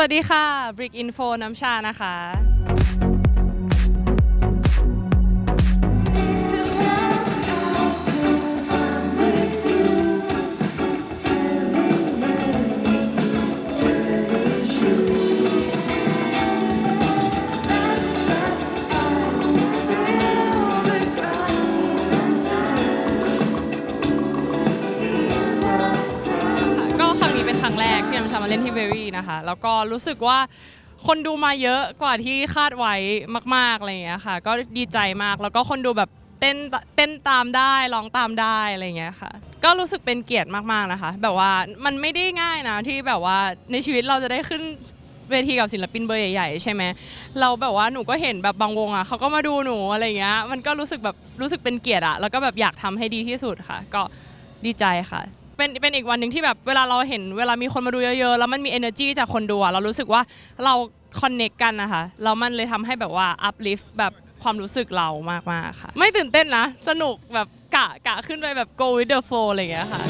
สวัสดีค่ะ Brick Info น้ำชานะคะ กที่น้ำชามาเล่นที่เวรี่นะคะ แล้วก็รู้สึกว่าคนดูมาเยอะกว่าที่คาดไว้มากๆอะไรอย่างเงี้ยค่ะ ก็ดีใจมากแล้วก็คนดูแบบเต้นเต้นตามได้ร้องตามได้อะไรอย่างเงี้ยค่ะ ก็รู้สึกเป็นเกียรติมากๆนะคะ แบบว่ามันไม่ได้ง่ายนะที่แบบว่าในชีวิตเราจะได้ขึ้นเวทีกับศิลปินเบอร์ใหญ่ๆใช่ไหมเราแบบว่าหนูก็เห็นแบบบางวงอะเขาก็มาดูหนูอะไรเงี้ยมันก็รู้สึกแบบรู้สึกเป็นเกียรติอะแล้วก็แบบอยากทำให้ดีที่สุดค่ะ ก็ดีใจค่ะ เป็นเป็นอีกวันหนึ่งที่แบบเวลาเราเห็นเวลามีคนมาดูเยอะๆ แล้วมันมี energy จากคนดูอะเรารู้สึกว่าเราคอนเน c t กันนะคะแล้วมันเลยทำให้แบบว่า uplift แบบความรู้สึกเรามากๆค่ะ ไม่ตื่นเต้นนะ สนุกแบบกะกะขึ้นไปแบบ go with the flow อะไรอย่างเงี้ยค่ะ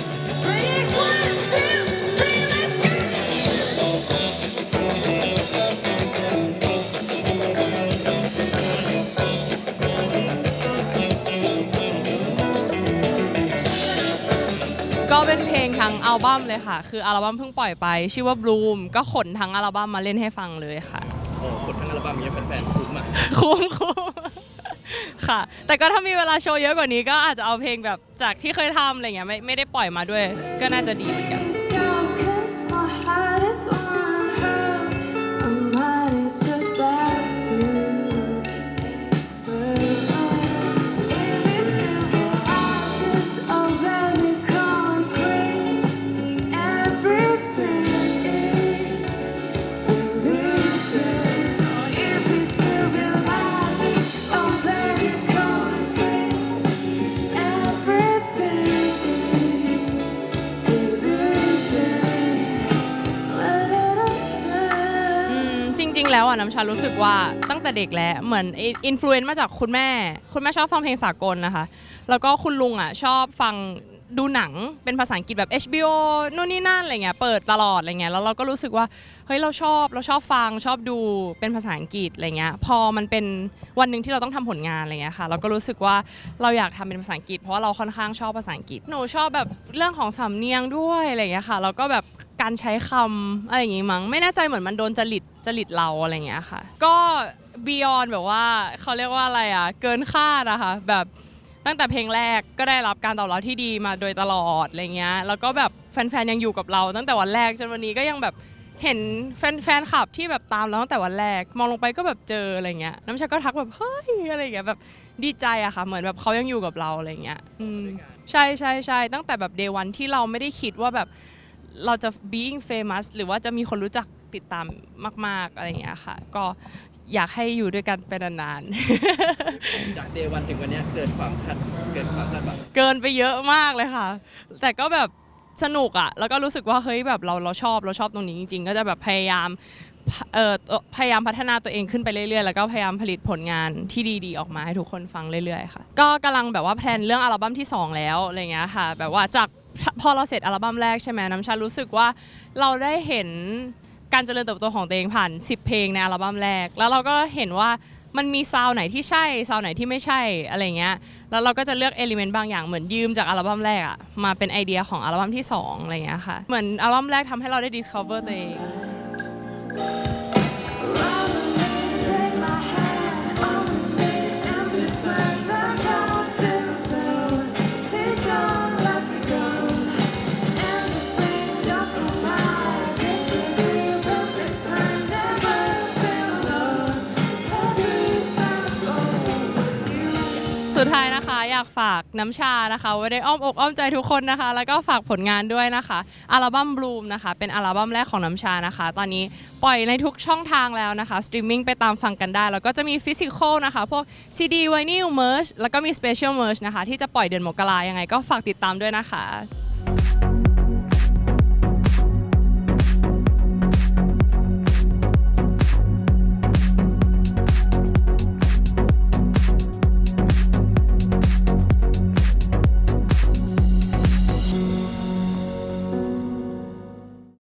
ก็เป็นเพลงทั้งอัลบั้มเลยค่ะ คืออัลบั้มเพิ่งปล่อยไป ชื่อว่า Bloom ก็ขนทั้งอัลบั้มมาเล่นให้ฟังเลยค่ะ โอ้คนทั้งอัลบั้มนี้แฟนๆคุ้มอะคุ้มคุ้มค่ะ แต่ก็ถ้ามีเวลาโชว์เยอะกว่านี้ก็อาจจะเอาเพลงแบบจากที่เคยทำอะไรเงี้ยไม่ไม่ได้ปล่อยมาด้วย ก็น่าจะดีเหมือนกัน ๆ แล้วอะน้ำชารู้สึกว่าตั้งแต่เด็กแล้วเหมือนอินฟลูเอนซ์มาจากคุณแม่ คุณแม่ชอบฟังเพลงสากลนะคะ แล้วก็คุณลุงอะชอบฟังดูหนังเป็นภาษาอังกฤษแบบ HBO นู่นนี่นั่นอะไรเงี้ยเปิดตลอดอะไรเงี้ยแล้วเราก็รู้สึกว่าเฮ้ยเราชอบเราชอบฟังชอบดูเป็นภาษาอังกฤษอะไรเงี้ยพอมันเป็นวันหนึ่งที่เราต้องทำผลงานอะไรเงี้ยค่ะ เราก็รู้สึกว่าเราอยากทำเป็นภาษาอังกฤษเพราะว่าเราค่อนข้างชอบภาษาอังกฤษหนูชอบแบบเรื่องของสำเนียงด้วยอะไรเงี้ยค่ะแล้วก็แบบ การใช้คำอะไรอย่างงี้มั้งไม่แน่ใจเหมือนมันโดนจริตจริตเราอะไรอย่างเงี้ยค่ะ ก็ beyond แบบว่าเขาเรียกว่าอะไรอะ เกินคาดอะค่ะแบบตั้งแต่เพลงแรกก็ได้รับการตอบรับที่ดีมาโดยตลอดอะไรเงี้ยแล้วก็แบบแฟนๆยังอยู่กับเรา ตั้งแต่วันแรกจนวันนี้ก็ยังแบบเห็นแฟนแฟนคลับที่แบบตามเราตั้งแต่วันแรก มองลงไปก็แบบเจออะไรเงี้ยน้ำชาก็ทักแบบเฮ้ยอะไรเงี้ยแบบดีใจอะค่ะ เหมือนแบบเขายังอยู่กับเราอะไรเงี้ยอืมใช่ใช่ใช่ตั้งแต่แบบ day one ที่เราไม่ได้คิดว่าแบบ เราจะ being famous หรือว่าจะมีคนรู้จักติดตามมาก ๆ อะไรอย่างเงี้ยค่ะ ก็อยากให้อยู่ด้วยกันไปนานจากเดวันถึงวันเนี้ยเกินความคาดเกินความคาดหวังๆ เกินไปเยอะมากเลยค่ะ แต่ก็แบบสนุกอะแล้วก็รู้สึกว่าเฮ้ยแบบเราเราชอบเราชอบตรงนี้จริง ๆ ก็จะแบบพยายามเอ่อพยายามพัฒนาตัวเองขึ้นไปเรื่อยๆ แล้วก็พยายามผลิตผลงานที่ดีๆ ออกมาให้ทุกคนฟังเรื่อยๆ ค่ะ ก็กำลังแบบว่าแพลนเรื่องอัลบั้มที่ 2 แล้วอะไรเงี้ยค่ะ แบบว่าจาก พอเราเสร็จอัลบั้มแรกใช่ไหมน้ำชารู้สึกว่าเราได้เห็นการเจริญเติบโตของตัวเองผ่าน 10 เพลงในอัลบั้มแรก แล้วเราก็เห็นว่ามันมีซาวไหนที่ใช่ซาวไหนที่ไม่ใช่อะไรเงี้ยแล้วเราก็จะเลือกเอลิเมนต์บางอย่างเหมือนยืมจากอัลบั้มแรกอะมาเป็นไอเดียของอัลบั้มที่2อะไรเงี้ยค่ะเหมือนอัลบั้มแรกทำให้เราได้ดิสคัฟเวอร์ตัวเอง นะคะ อยากฝากน้ำชานะคะไว้ได้อ้อมอกอ้อมใจทุกคนนะคะ แล้วก็ฝากผลงานด้วยนะคะ อัลบั้มบลูมนะคะ เป็นอัลบั้มแรกของน้ำชานะคะ ตอนนี้ปล่อยในทุกช่องทางแล้วนะคะ สตรีมมิ่งไปตามฟังกันได้ แล้วก็จะมีฟิสิกอลนะคะ พวก CD ไวนิลเมอร์ชแล้วก็มีสเปเชียลเมอร์ชนะคะ ที่จะปล่อยเดือนมกรายังไงก็ฝากติดตามด้วยนะคะ